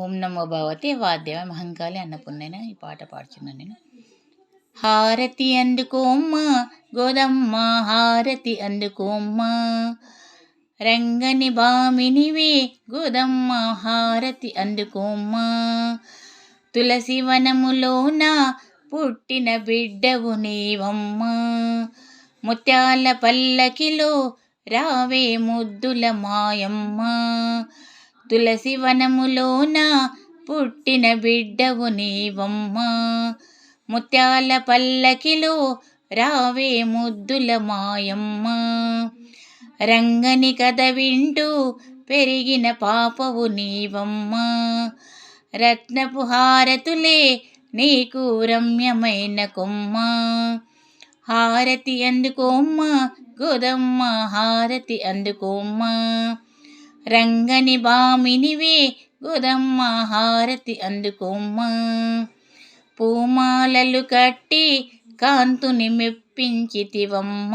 ఓం నమో భగవతి వాద్య మహంకాళి అన్నపూర్ణైన ఈ పాట పాడుచున్నాను నేను. హారతి అందుకోమ్మ గోదమ్మ హారతి అందుకోమ్మ. రంగని బామినివే గోదమ్మ హారతి అందుకోమ్మ. తులసి వనములోన పుట్టిన బిడ్డవు నీవమ్మ. ముత్యాల పల్లకిలో రావే ముద్దుల మాయమ్మ. తులసి వనములోన పుట్టిన బిడ్డవు నీవమ్మ. ముత్యాల పల్లకిలో రావే ముద్దుల మాయమ్మ. రంగని కథ వింటూ పెరిగిన పాపవు నీవమ్మ. రత్నపు హారతులే నీకు రమ్యమైన కొమ్మ. హారతి అందుకోమ్మ గోదమ్మ హారతి అందుకోమ్మ. రంగని బామినివే గోదమ్మ హారతి అందుకోమ్మ. పూమాలలు కట్టి కాంతుని మెప్పించితివమ్మ.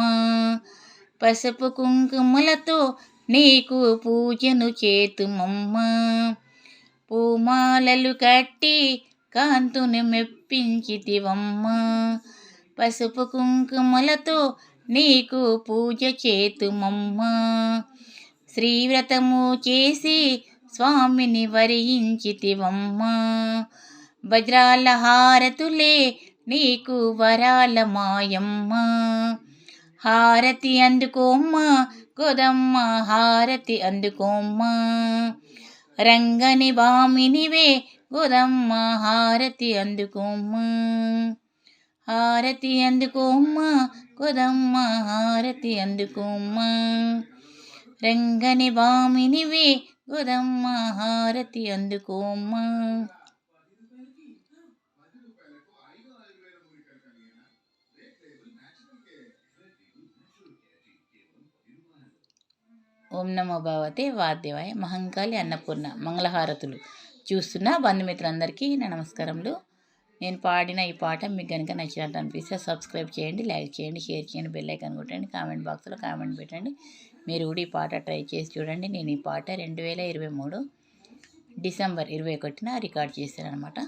పసుపు కుంకుమలతో నీకు పూజను చేతుమమ్మ. పూమాలలు కట్టి కాంతుని మెప్పించితివమ్మ. పసుపు కుంకుమలతో నీకు పూజ చేతుమమ్మ. శ్రీవ్రతము చేసి స్వామిని వరించితివమ్మ. వజ్రాల హారతులే నీకు వరాల మాయమ్మ హారతి అందుకోమ్మ గోదమ్మ హారతి అందుకోమ్మ. రంగని బామినివే గోదమ్మ హారతి అందుకోమ్మ. హారతి అందుకోమ్మ గోదమ్మ హారతి అందుకోమ్మ. రంగని వామినివే గోదమ్మ హారతి అందుకోమ్మ. ఓం నమో భగవతే వాద్యవాయ మహంకాళి అన్నపూర్ణ మంగళహారతులు. చూస్తున్న బంధుమిత్రులందరికీ నా నమస్కారములు. నేను పాడిన ఈ పాట మీకు కనుక నచ్చినట్టు అనిపిస్తే సబ్స్క్రైబ్ చేయండి లైక్ చేయండి షేర్ చేయండి బెల్ ఐకాన్ కొట్టండి కామెంట్ బాక్స్లో కామెంట్ పెట్టండి. మీరు కూడా ఈ పాట ట్రై చేసి చూడండి. నేను ఈ పాట రెండు వేల ఇరవై మూడు డిసెంబర్ ఇరవై ఒకటిన రికార్డ్ చేశాను అనమాట